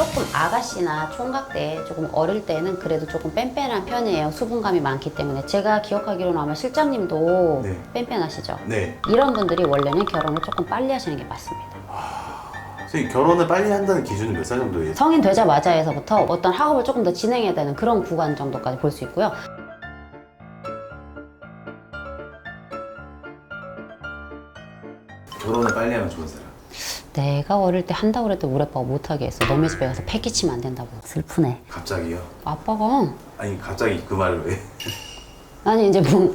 조금 아가씨나 총각 때 조금 어릴 때는 그래도 조금 뺀뺀한 편이에요. 수분감이 많기 때문에 제가 기억하기로는 아마 실장님도 네. 뺀뺀하시죠. 네. 이런 분들이 원래는 결혼을 조금 빨리 하시는 게 맞습니다. 선생님 결혼을 빨리 한다는 기준은 몇 살 정도예요? 성인 되자마자에서부터 어떤 학업을 조금 더 진행해야 되는 그런 구간 정도까지 볼 수 있고요. 결혼을 빨리 하면 좋은 사람. 내가 어릴 때 한다고 그랬더니 우리 아빠가 못하게 했어. 너네 집에 가서 패기치면 안 된다고. 슬프네. 갑자기요? 아빠가 아니 갑자기 그 말을 왜? 아니 이제 뭐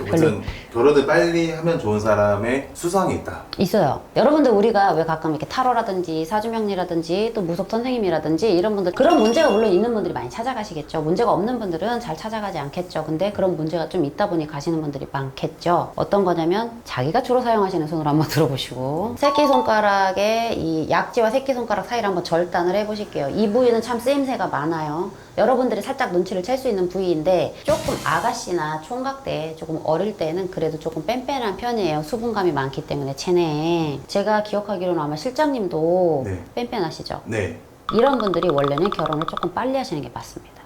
아무튼 결혼을 빨리 하면 좋은 사람의 수상이 있다. 있어요. 여러분들 우리가 왜 가끔 이렇게 타로라든지 사주명리라든지 또 무속 선생님이라든지 이런 분들 그런 문제가 물론 있는 분들이 많이 찾아가시겠죠. 문제가 없는 분들은 잘 찾아가지 않겠죠. 근데 그런 문제가 좀 있다 보니 가시는 분들이 많겠죠. 어떤 거냐면 자기가 주로 사용하시는 손으로 한번 들어보시고 새끼 손가락에 이 약지와 새끼 손가락 사이를 한번 절단을 해보실게요. 이 부위는 참 쓰임새가 많아요. 여러분들이 살짝 눈치를 챌 수 있는 부위인데 조금 아가씨나 총각 때 조금 어릴 때는 그 래도 조금 뺀뺀한 편이에요. 수분감이 많기 때문에 체내에 제가 기억하기로는 아마 실장님도 네. 뺀뺀하시죠. 네. 이런 분들이 원래는 결혼을 조금 빨리 하시는 게 맞습니다.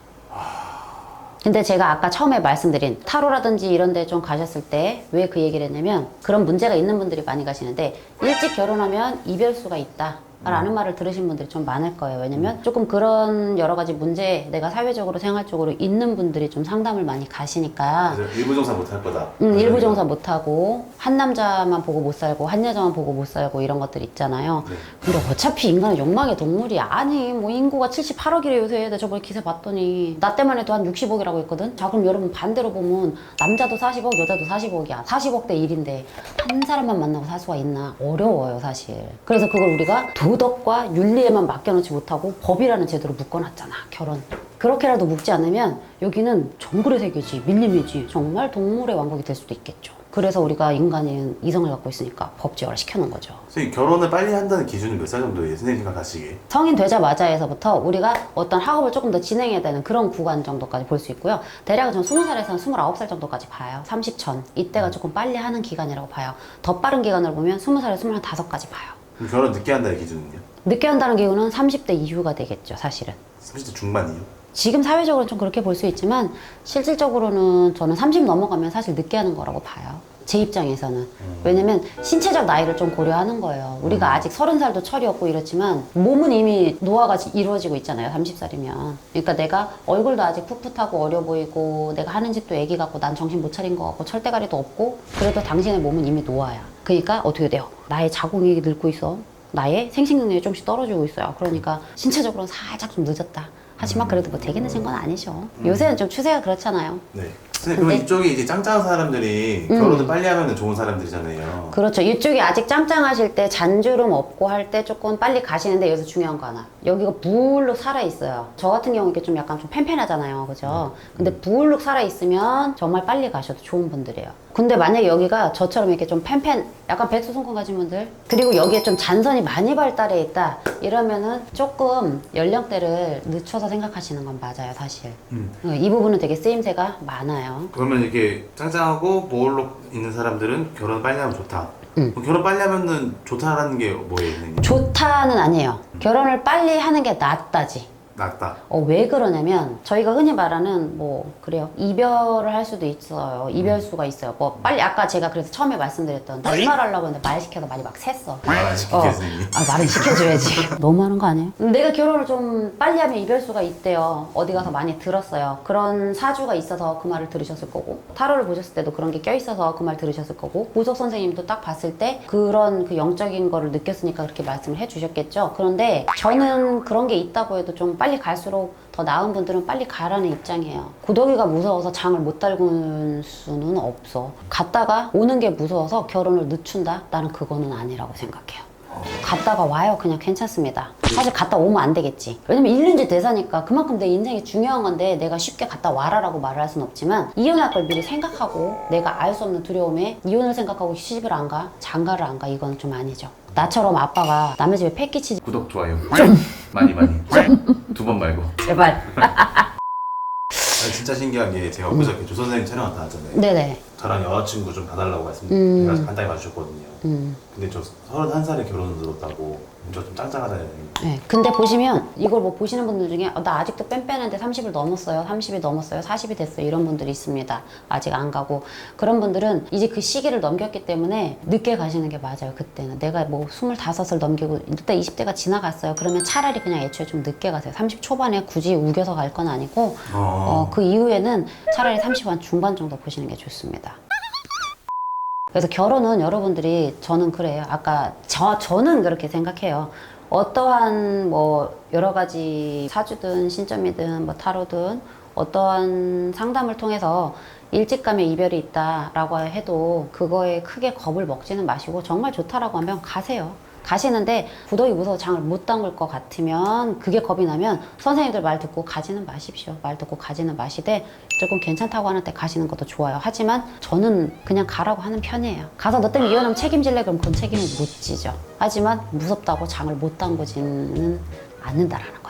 근데 제가 아까 처음에 말씀드린 타로라든지 이런 데 좀 가셨을 때 왜 그 얘기를 했냐면 그런 문제가 있는 분들이 많이 가시는데 일찍 결혼하면 이별수가 있다. 라는 말을 들으신 분들이 좀 많을 거예요. 왜냐면 조금 그런 여러 가지 문제, 내가 사회적으로 생활 적으로 있는 분들이 좀 상담을 많이 가시니까 그래서 일부 정사 못 할 거다. 음, 일부 정사 못 하고 한 남자만 보고 못 살고 한 여자만 보고 못 살고 이런 것들 있잖아요. 네. 근데 어차피 인간은 욕망의 동물이 아니 뭐 인구가 78억이래 요새 나 저번에 기사 봤더니 나 때만 해도 한 60억이라고 했거든. 자 그럼 여러분 반대로 보면 남자도 40억 여자도 40억이야. 40억대 일인데 한 사람만 만나고 살 수가 있나 어려워요 사실. 그래서 그걸 우리가 도 덕과 윤리에만 맡겨놓지 못하고 법이라는 제도로 묶어놨잖아 결혼. 그렇게라도 묶지 않으면 여기는 정글의 세계지 밀림이지 정말 동물의 왕국이 될 수도 있겠죠. 그래서 우리가 인간은 이성을 갖고 있으니까 법제화를 시켜놓은 거죠. 선생님 결혼을 빨리 한다는 기준은 몇 살 정도예요? 선생님 생각하시기에. 성인 되자마자에서부터 우리가 어떤 학업을 조금 더 진행해야 되는 그런 구간 정도까지 볼 수 있고요. 대략은 전 20살에서 29살 정도까지 봐요. 30전. 이때가 조금 빨리 하는 기간이라고 봐요. 더 빠른 기간을 보면 20살에서 25까지 봐요. 그럼 결혼 늦게 한다는 기준은요? 늦게 한다는 기준은 30대 이후가 되겠죠, 사실은. 30대 중반이요? 지금 사회적으로는 좀 그렇게 볼 수 있지만 실질적으로는 저는 30 넘어가면 사실 늦게 하는 거라고 봐요. 제 입장에서는. 왜냐면 신체적 나이를 좀 고려하는 거예요. 우리가 아직 30살도 철이 없고 이렇지만 몸은 이미 노화가 지- 이루어지고 있잖아요. 30살이면. 그러니까 내가 얼굴도 아직 풋풋하고 어려 보이고 내가 하는 짓도 애기 같고 난 정신 못 차린 것 같고 철대가리도 없고 그래도 당신의 몸은 이미 노화야. 그러니까 어떻게 돼요? 나의 자궁이 늙고 있어. 나의 생식 능력이 조금씩 떨어지고 있어요. 그러니까 신체적으로는 살짝 좀 늦었다. 하지만 그래도 뭐 되게 늦은 건 아니죠. 요새는 좀 추세가 그렇잖아요. 네. 근데- 이쪽이 이제 짱짱한 사람들이 음. 결혼을 빨리 하면 좋은 사람들이잖아요. 그렇죠. 이쪽이 아직 짱짱하실 때 잔주름 없고 할 때 조금 빨리 가시는데 여기서 중요한 거 하나. 여기가 부울룩 살아 있어요. 저 같은 경우 이게 좀 약간 좀 팽팽하잖아요. 그죠? 근데 부울룩 살아 있으면 정말 빨리 가셔도 좋은 분들이에요. 근데 만약에 여기가 저처럼 이렇게 좀 팽팽, 약간 백수 손금 가진 분들, 그리고 여기에 좀 잔선이 많이 발달해 있다. 이러면은 조금 연령대를 늦춰서 생각하시는 건 맞아요, 사실. 음. 이 부분은 되게 쓰임새가 많아요. 그러면 이렇게 짱짱하고 보울록 있는 사람들은 결혼 빨리 하면 좋다. 음. 결혼 빨리 하면은 좋다라는 게 뭐예요, 선생님? 좋다는 아니에요. 결혼을 빨리 하는 게 낫다지. 낫다. 어, 왜 그러냐면 저희가 흔히 말하는 뭐 그래요? 이별을 할 수도 있어요. 이별수가 있어요. 뭐 빨리 아까 제가 그래서 처음에 말씀드렸던 나이말 하려고 했는데 말 시켜서 말이 막 샜어. 말안 시키게 어. 선생님. 아 말은 시켜줘야지. 너무 하는 거 아니에요? 내가 결혼을 좀 빨리 하면 이별수가 있대요. 어디 가서 많이 들었어요. 그런 사주가 있어서 그 말을 들으셨을 거고 타로를 보셨을 때도 그런 게 껴있어서 그 말 들으셨을 거고 보석 선생님도 딱 봤을 때 그런 그 영적인 거를 느꼈으니까 그렇게 말씀을 해주셨겠죠? 그런데 저는 그런 게 있다고 해도 좀 빨리 갈수록 더 나은 분들은 빨리 가라는 입장이에요 구더기가 무서워서 장을 못 달군 수는 없어 갔다가 오는 게 무서워서 결혼을 늦춘다? 나는 그거는 아니라고 생각해요 갔다가 와요. 그냥 괜찮습니다. 사실 갔다 오면 안 되겠지. 왜냐면 1년째 대사니까 그만큼 내 인생이 중요한 건데 내가 쉽게 갔다 와라 라고 말을 할 수는 없지만 이혼할 걸 미리 생각하고 내가 알 수 없는 두려움에 이혼을 생각하고 시집을 안 가, 장가를 안 가, 이건 좀 아니죠. 나처럼 아빠가 남의 집에 패키치 구독 좋아요. 많이 많이. 두 번 말고. 제발. 아니, 진짜 신기한 게 제가 엊그저께 조 선생님 촬영 갔다 왔잖아요. 네네. 저랑 여자친구 좀 봐달라고 말씀 음. 제가 간단히 봐주셨거든요. 음. 근데 저 31살에 결혼을 들었다고 저좀 짱짱하잖아요. 네. 근데 보시면 이걸 뭐 보시는 분들 중에 어, 나 아직도 뺀빼는데 30을 넘었어요. 30이 넘었어요. 40이 됐어요. 이런 분들이 있습니다. 아직 안 가고 그런 분들은 이제 그 시기를 넘겼기 때문에 늦게 가시는 게 맞아요. 그때는 내가 뭐 25을 넘기고 일단 20대가 지나갔어요. 그러면 차라리 그냥 애초에 좀 늦게 가세요. 30 초반에 굳이 우겨서 갈 건 아니고 어, 그 이후에는 차라리 30한 중반 정도 보시는 게 좋습니다. 그래서 결혼은 여러분들이 저는 그래요. 아까 저 저는 그렇게 생각해요. 어떠한 뭐 여러 가지 사주든 신점이든 뭐 타로든 어떠한 상담을 통해서 일찍 가면 이별이 있다라고 해도 그거에 크게 겁을 먹지는 마시고 정말 좋다라고 하면 가세요. 가시는데 부덕이 무서워 장을 못 담글 것 같으면 그게 겁이 나면 선생님들 말 듣고 가지는 마십시오. 말 듣고 가지는 마시되 조금 괜찮다고 하는 때 가시는 것도 좋아요. 하지만 저는 그냥 가라고 하는 편이에요. 가서 너 때문에 이혼하면 책임질래? 그럼 그건 책임을 못 지죠. 하지만 무섭다고 장을 못 담그지는 않는다라는